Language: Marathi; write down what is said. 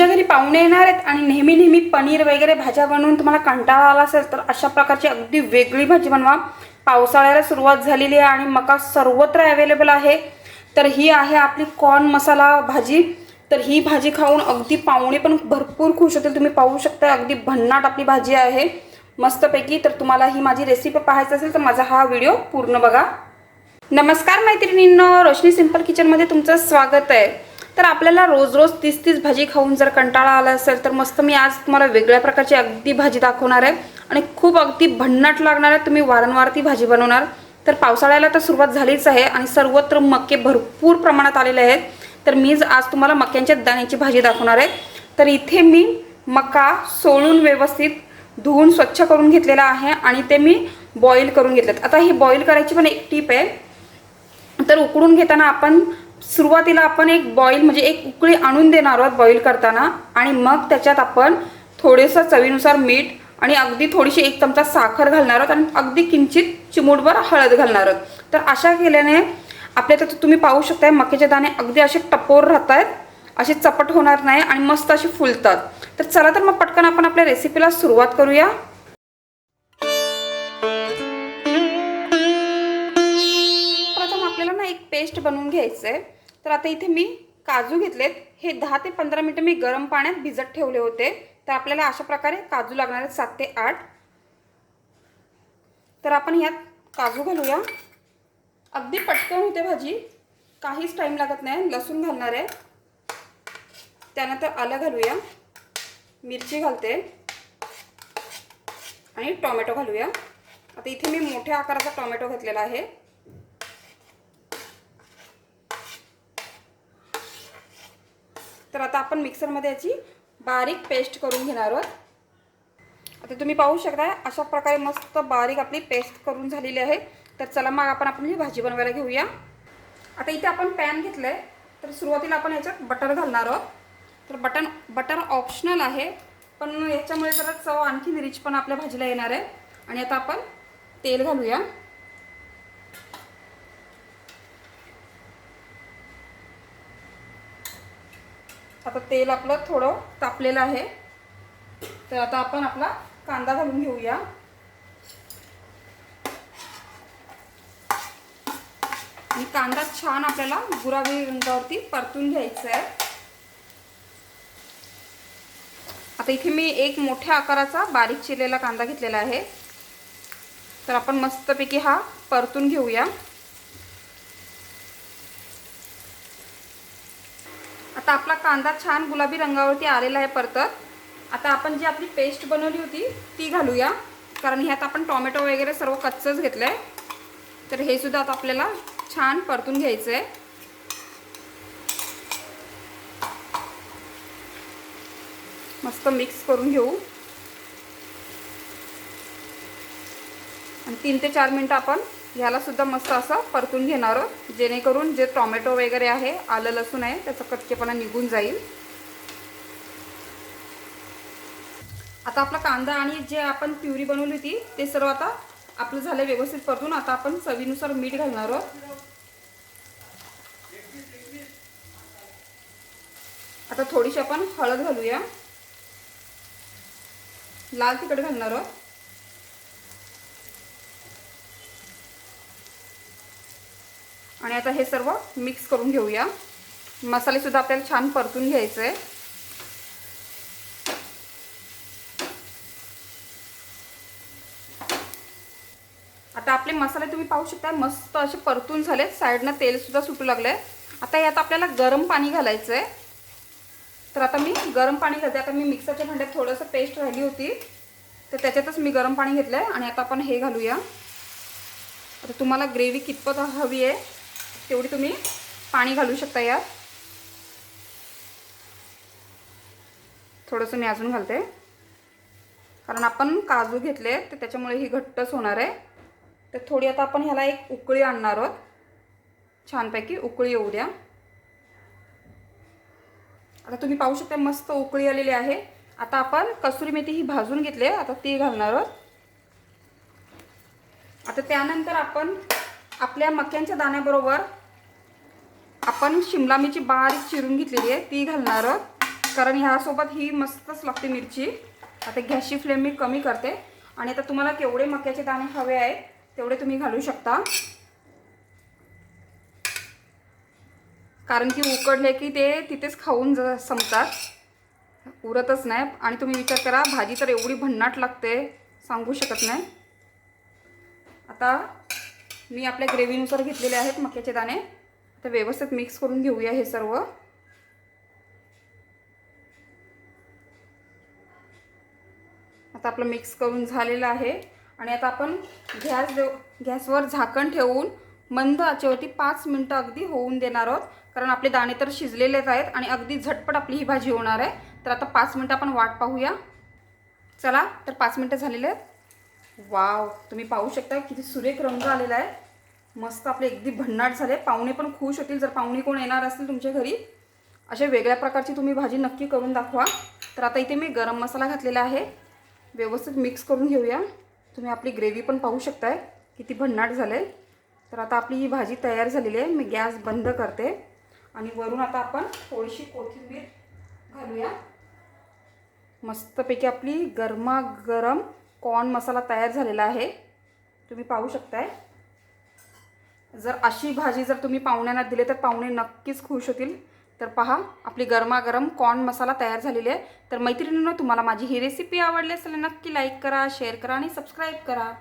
तुमच्या घरी पाहुणे येणार आहेत आणि नेहमी नेहमी पनीर वगैरे भाज्या बनवून तुम्हाला कंटाळा आला असेल तर अशा प्रकारची अगदी वेगळी भाजी बनवा. पावसाळ्याला सुरुवात झालेली आहे आणि मका सर्वत्र अवेलेबल आहे. तर ही आहे आपली कॉर्न मसाला भाजी. तर ही भाजी खाऊन अगदी पाहुणे पण भरपूर खुश होतील. तुम्ही पाहू शकता अगदी भन्नाट आपली भाजी आहे. मस्तपैकी. तर तुम्हाला ही माझी रेसिपी पाहायची असेल तर माझा हा व्हिडिओ पूर्ण बघा. नमस्कार मैत्रिणींनो रोशनी सिंपल किचनमध्ये तुमचं स्वागत आहे. तर आपल्याला रोज रोज तीस तीस भाजी खाऊन जर कंटाळा आला असेल तर मस्त मी आज तुम्हाला वेगळ्या प्रकारची अगदी भाजी दाखवणार आहे. आणि खूप अगदी भन्नाट लागणार आहे तुम्ही वारंवार ती भाजी बनवणार. तर पावसाळ्याला तर सुरुवात झालीच आहे आणि सर्वत्र मके भरपूर प्रमाणात आलेले आहेत. तर मीच आज तुम्हाला मक्यांच्या दाण्याची भाजी दाखवणार आहे. तर इथे मी मका सोलून व्यवस्थित धुवून स्वच्छ करून घेतलेला आहे आणि ते मी बॉईल करून घेतलेत. आता ही बॉईल करायची पण एक टीप आहे. तर उकडून घेताना आपण सुरुवातीला आपण एक बॉईल म्हणजे एक उकळी आणून देणार आहोत बॉईल करताना. आणि मग त्याच्यात आपण थोडंसं चवीनुसार मीठ आणि अगदी थोडीशी एक चमचा साखर घालणार आहोत आणि अगदी किंचित चिमूटभर हळद घालणार आहोत. तर अशा केल्याने आपल्या तर तुम्ही पाहू शकताय मक्याचे दाणे अगदी असे टपोर राहत आहेत असे चपट होणार नाही आणि मस्त असे फुलतात. तर चला तर मग पटकन आपण आपल्या रेसिपीला सुरुवात करूया. घ्यायचं आहे तर आता इथे मी काजू घेतलेत. हे दहा ते पंधरा मिनटं मी गरम पाण्यात भिजत ठेवले होते. तर आपल्याला अशा प्रकारे काजू लागणार आहेत सात ते आठ. तर आपण ह्यात काजू घालूया. अगदी पटकन होते भाजी. काहीच टाईम लागत नाही. लसूण घालणार आहे. त्यानंतर आलं घालूया. मिरची घालते. आणि टोमॅटो घालूया. आता इथे मी मोठ्या आकाराचा टोमॅटो घातलेला आहे. तर आता आपण मिक्सरमध्ये याची बारीक पेस्ट करून घेणार आहोत. आता तुम्ही पाहू शकता अशा प्रकारे मस्त बारीक आपली पेस्ट करून झालेली आहे. तर चला मग आपण आपली भाजी बनवायला घेऊया. आता इथे आपण पॅन घेतलं आहे तर सुरुवातीला आपण याच्यात बटर घालणार आहोत. तर बटन बटर ऑप्शनल आहे पण याच्यामुळे जरा चव आणखी रिच पण आपल्या भाजीला येणार आहे. आणि आता आपण तेल घालूया. आता तेल आपलं थोडं तापलेलं आहे. तर आता आपण आपला कांदा घालून घेऊया. आणि कांदा छान आपल्याला गुरावी रंगावरती परतून घ्यायचा आहे आता इथे मी एक मोठ्या आकाराचा बारीक चिरलेला कांदा घेतलेला आहे. तर आपण मस्तपैकी हा परतून घेऊया. आता आपला कांदा छान गुलाबी रंगावरती आलेला आहे परतत. आता आपण जी आपली पेस्ट बनवली होती ती घालूया. कारण ह्यात आपण टोमॅटो वगैरे सर्व कच्चंच घेतलं आहे तर हे सुद्धा आता आपल्याला छान परतून घ्यायचं आहे मस्त मिक्स करून घेऊ. आणि तीन ते चार मिनटं आपण ह्यालासुद्धा मस्त असं परतून घेणार आहोत. जेणेकरून जे टोमॅटो वगैरे आहे आलं लसूण आहे त्याचा कच्चेपणा निघून जाईल. आता आपला कांदा आणि जे आपण प्युरी बनवली होती ते सर्व आता आपलं झालं व्यवस्थित परतून. आता आपण चवीनुसार मीठ घालणार आहोत. आता थोडीशी आपण हळद घालूया. लाल तिखट घालणार आहोत. आणि आता हे सर्व मिक्स करून घेऊया. मसाले सुद्धा आपल्याला छान परतून घ्यायचे आहे आता आपले मसाले तुम्ही पाहू शकता मस्त असे परतून झाले साईडनं तेलसुद्धा सुटू सुटू आहे आता यात आपल्याला गरम पाणी घालायचं आहे तर आता मी गरम पाणी घालते. आता मी मिक्सरच्या भांड्यात थोडंसं पेस्ट राहिली होती. तर त्याच्यातच मी गरम पाणी घेतलं आहे आणि आता आपण हे घालूया. आता तुम्हाला ग्रेव्ही कितपत हवी आहे तेवढी तुम्ही पाणी घालू शकता यात. थोडंसं मी अजून घालते. कारण आपण काजू घेतले तर त्याच्यामुळे ही घट्टच होणार आहे. तर थोडी आता आपण ह्याला एक उकळी आणणार आहोत. छानपैकी उकळी येऊ द्या. आता तुम्ही पाहू शकता मस्त उकळी आलेली आहे. आता आपण कसुरी मेथी ही भाजून घेतली आहे. आता ती घालणार आहोत. आता त्यानंतर आपण आपल्या मक्यांच्या दाण्याबरोबर आपण शिमला मिरची बारीक चिरून घेतलेली आहे ती घालणार. आहोत कारण ह्यासोबत ही मस्तच लागते मिरची. आता गॅसची फ्लेम मी कमी करते. आणि आता तुम्हाला केवढे मक्याचे दाणे हवे आहेत तेवढे तुम्ही घालू शकता. कारण की उकडले की ते तिथेच खाऊन ज संपतात. उरतच नाही. आणि तुम्ही विचार करा भाजी तर एवढी भन्नाट लागते सांगू शकत नाही. आता मी आपल्या ग्रेव्हीनुसार घेतलेले आहेत मक्याचे दाणे. तर व्यवस्थित मिक्स करून घेऊया हे सर्व. आता आपलं मिक्स करून झालेलं आहे. आणि आता आपण गॅस देऊ गॅसवर झाकण ठेवून मंद आचेवरती पाच मिनटं अगदी होऊन देणार आहोत. कारण आपले दाणे तर शिजलेलेच आहेत आणि अगदी झटपट आपली ही भाजी होणार आहे. तर आता पाच मिनटं आपण वाट पाहूया. चला तर पाच मिनटं झालेले आहेत. वाव तुम्ही पाहू शकता किती सुरेख रंग आलेला आहे. मस्त आपले अगदी भन्नाट झाले. पाहुणे पण खुश होतील. जर पाहुणे कोण येणार असतील तुमच्या घरी अशा वेगळ्या प्रकारची तुम्ही भाजी नक्की करून दाखवा. तर आता इथे मी गरम मसाला घातलेला आहे. व्यवस्थित मिक्स करून घेऊया. तुम्ही आपली ग्रेव्ही पण पाहू शकताय. किती भन्नाट झाले. तर आता आपली ही भाजी तयार झालेली आहे. मी गॅस बंद करते. आणि वरून आता आपण थोडीशी कोथिंबीर घालूया. मस्तपैकी आपली गरमागरम कॉर्न मसाला तयार झालेला आहे. तुम्ही पाहू शकताय. जर अशी भाजी जर तुम्ही पाहुण्यांना दिली तर पाहुणे नक्कीच खुश होतील. तर पहा आपली गरमागरम कॉर्न मसाला तयार झालेली आहे. तर मैत्रिणींनो तुम्हाला माझी ही रेसिपी आवडली असेल नक्की लाईक करा शेअर करा आणि सबस्क्राईब करा.